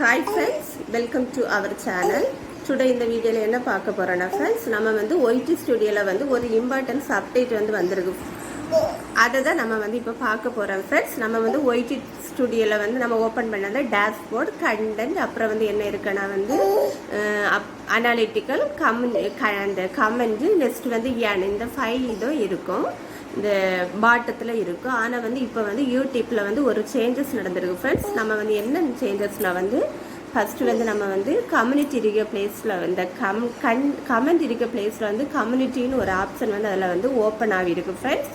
Hi friends welcome to our channel today இந்த வீடியோவில் என்ன பார்க்க போகிறோன்னா ஃப்ரெண்ட்ஸ் நம்ம வந்து ஒய்டி ஸ்டுடியோவில் வந்து ஒரு இம்பார்ட்டன்ஸ் அப்டேட் வந்து வந்திருக்கு. அதை தான் நம்ம வந்து இப்போ பார்க்க போகிறோம் ஃப்ரெண்ட்ஸ் நம்ம வந்து ஒய்டி ஸ்டுடியோவில் வந்து நம்ம ஓப்பன் பண்ணது டேஷ்போர்ட் கண்டென்ட் அப்புறம் வந்து என்ன இருக்குன்னா வந்து அனாலிட்டிக்கல் கமெண்ட் அந்த கமெண்ட் நெக்ஸ்ட் வந்து ஏன் இந்த ஃபைல் இதுவும் இருக்கும். இந்த பாட்டத்தில் இருக்கும் ஆனால் வந்து இப்போ வந்து யூடியூப்பில் வந்து ஒரு சேஞ்சஸ் நடந்திருக்கு ஃப்ரெண்ட்ஸ் நம்ம வந்து என்ன சேஞ்சஸ்னால் வந்து ஃபஸ்ட்டு வந்து நம்ம வந்து கம்யூனிட்டி இருக்க பிளேஸில் இந்த கம் கண் கமெண்ட் இருக்க பிளேஸில் வந்து கம்யூனிட்டின்னு ஒரு ஆப்ஷன் வந்து அதில் வந்து ஓப்பன் ஆகிருக்கு ஃப்ரெண்ட்ஸ்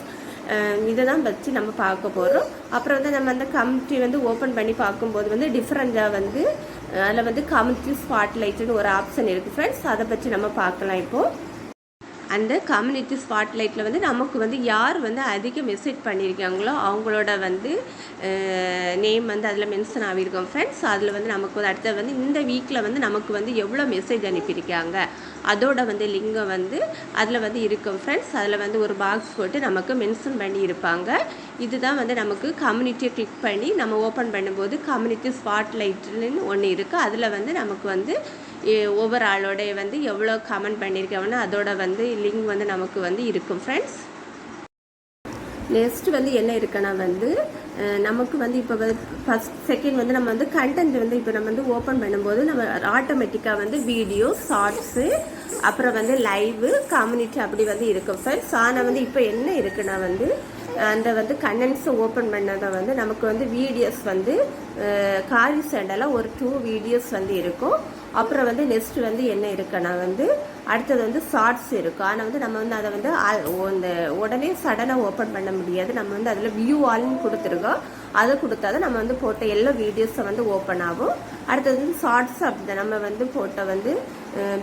இதை தான் வச்சு நம்ம பார்க்க போகிறோம் அப்புறம் வந்து நம்ம அந்த கம்யூனிட்டி வந்து ஓப்பன் பண்ணி பார்க்கும்போது வந்து டிஃப்ரெண்ட்டாக வந்து அதில் வந்து கம்யூனிட்டி ஸ்பாட்லைட்டுன்னு ஒரு ஆப்ஷன் இருக்குது ஃப்ரெண்ட்ஸ் அதை பற்றி நம்ம பார்க்கலாம் இப்போது அந்த கம்யூனிட்டி ஸ்பாட்லைட்டில் வந்து நமக்கு வந்து யார் வந்து அதிக மெசேஜ் பண்ணியிருக்காங்களோ அவங்களோட வந்து நேம் வந்து அதில் மென்ஷன் ஆகியிருக்கோம். ஃப்ரெண்ட்ஸ் அதில் வந்து நமக்கு வந்து அடுத்தது வந்து இந்த வீக்கில் வந்து நமக்கு வந்து எவ்வளோ மெசேஜ் அனுப்பியிருக்காங்க? அதோட வந்து லிங்கம் வந்து அதில் வந்து இருக்கும். ஃப்ரெண்ட்ஸ் அதில் வந்து ஒரு பாக்ஸ் போட்டு நமக்கு மென்ஷன் பண்ணி இருப்பாங்க இதுதான் வந்து நமக்கு கம்யூனிட்டியை கிளிக் பண்ணி நம்ம ஓப்பன் பண்ணும்போது கம்யூனிட்டி ஸ்பாட்லைட்னு ஒன்று இருக்குது அதில் வந்து நமக்கு வந்து ஒவ்வொரு ஆளோடைய வந்து எவ்வளோ கமெண்ட் பண்ணியிருக்கவனோ அதோட வந்து லிங்க் வந்து நமக்கு வந்து இருக்கும் ஃப்ரெண்ட்ஸ் நெக்ஸ்ட் வந்து என்ன இருக்குன்னா வந்து நமக்கு வந்து இப்போ ஃபஸ்ட் செகண்ட் வந்து நம்ம வந்து கண்டென்ட் வந்து இப்போ நம்ம வந்து ஓப்பன் பண்ணும்போது நம்ம ஆட்டோமேட்டிக்காக வந்து வீடியோ ஷார்ட்ஸு அப்புறம் வந்து லைவு கம்யூனிட்டி அப்படி வந்து இருக்கும் ஃப்ரெண்ட்ஸ் ஆனால் வந்து இப்போ என்ன இருக்குன்னா வந்து அந்த வந்து கண்டென்ட்ஸை ஓப்பன் பண்ணதை வந்து நமக்கு வந்து வீடியோஸ் வந்து காரி சண்டெல்லாம் ஒரு டூ வீடியோஸ் வந்து இருக்கும். அப்புறம் வந்து நெக்ஸ்ட் வந்து என்ன இருக்குன்னா வந்து அடுத்தது வந்து ஷார்ட்ஸ் இருக்கும். ஆனால் வந்து நம்ம வந்து அதை வந்து இந்த உடனே சடனாக ஓப்பன் பண்ண முடியாது. நம்ம வந்து அதில் வியூ ஆல்னு கொடுத்துருக்கோம். அதை கொடுத்தா தான் நம்ம வந்து போட்ட எல்லா வீடியோஸை வந்து ஓப்பன் ஆகும். அடுத்தது வந்து ஷார்ட்ஸ் அப்படி நம்ம வந்து போட்ட வந்து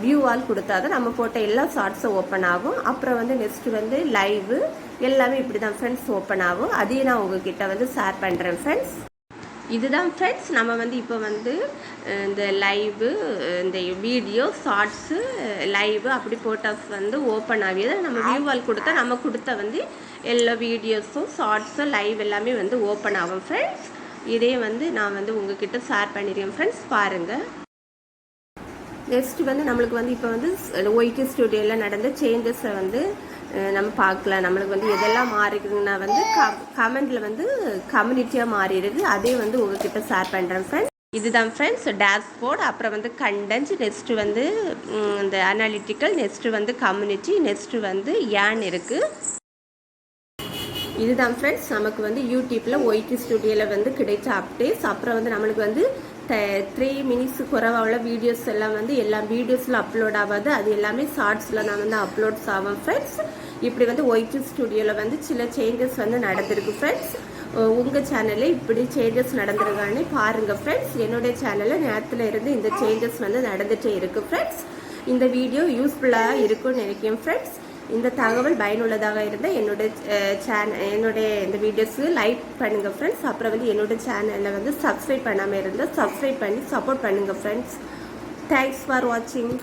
வியூ ஆல் கொடுத்தா தான் நம்ம போட்ட எல்லா ஷார்ட்ஸும் ஓப்பன் ஆகும். அப்புறம் வந்து நெக்ஸ்ட் வந்து லைவு எல்லாமே இப்படி தான் ஃப்ரெண்ட்ஸ் ஓப்பன் ஆகும். அதையும் நான் உங்ககிட்ட வந்து ஷேர் பண்ணுறேன் ஃப்ரெண்ட்ஸ் இதுதான் ஃப்ரெண்ட்ஸ் நம்ம வந்து இப்போ வந்து இந்த லைவு இந்த வீடியோ ஷார்ட்ஸு லைவு அப்படி ஃபோட்டோஸ் வந்து ஓப்பன் ஆகியது நம்ம வியூவால் கொடுத்தா நம்ம கொடுத்த வந்து எல்லா வீடியோஸும் ஷார்ட்ஸும் லைவ் எல்லாமே வந்து ஓப்பன் ஆகும் ஃப்ரெண்ட்ஸ் இதே வந்து நான் வந்து உங்ககிட்ட ஷேர் பண்ணிடுறேன் ஃப்ரெண்ட்ஸ் பாருங்கள் நெக்ஸ்ட் வந்து நம்மளுக்கு வந்து இப்போ வந்து ஒய்டி ஸ்டுடியோவில் நடந்த சேஞ்சஸை வந்து நம்ம பார்க்கலாம் நம்மளுக்கு வந்து எதெல்லாம் மாறிக்குதுன்னா வந்து கமெண்டில் வந்து கம்யூனிட்டியாக மாறி அதே வந்து உங்ககிட்ட ஷேர் பண்ணுறேன் ஃப்ரெண்ட்ஸ் இதுதான் ஃப்ரெண்ட்ஸ் டேஷ்போர்ட் அப்புறம் வந்து கண்டென்ட் நெக்ஸ்ட்டு வந்து இந்த அனாலிட்டிக்கல் நெக்ஸ்ட்டு வந்து கம்யூனிட்டி நெக்ஸ்ட்டு வந்து ஏன் இருக்குது இதுதான் ஃப்ரெண்ட்ஸ் நமக்கு வந்து யூடியூப்பில் ஒய்டி ஸ்டுடியோவில் வந்து கிடைச்ச அப்டேட்ஸ் அப்புறம் வந்து நம்மளுக்கு வந்து த்ரீ மினிட்ஸு குறைவாக உள்ள வீடியோஸ் எல்லாம் வந்து எல்லா வீடியோஸில் அப்லோட் ஆகாது. அது எல்லாமே ஷார்ட்ஸில் நான் வந்து அப்லோட்ஸ் ஆகும் ஃப்ரெண்ட்ஸ் இப்படி வந்து ஒய்டி ஸ்டுடியோவில் வந்து சில சேஞ்சஸ் வந்து நடந்திருக்கு ஃப்ரெண்ட்ஸ் உங்கள் சேனலில் இப்படி சேஞ்சஸ் நடந்திருக்கான்னு பாருங்கள் ஃப்ரெண்ட்ஸ் என்னுடைய சேனலில் நேரத்தில் இருந்து இந்த சேஞ்சஸ் வந்து நடந்துகிட்டே இருக்குது ஃப்ரெண்ட்ஸ் இந்த வீடியோ யூஸ்ஃபுல்லாக இருக்கும்னு நினைக்கிறேன் ஃப்ரெண்ட்ஸ் இந்த தகவல் பயனுள்ளதாக இருந்தால் என்னோட சேனல் என்னுடைய இந்த வீடியோஸுக்கு லைக் பண்ணுங்கள் ஃப்ரெண்ட்ஸ் அப்புறம் வந்து என்னோட சேனலில் வந்து சப்ஸ்கிரைப் பண்ணாமல் இருந்தால் சப்ஸ்கிரைப் பண்ணி சப்போர்ட் பண்ணுங்கள் ஃப்ரெண்ட்ஸ் தேங்க்ஸ் ஃபார் வாட்சிங்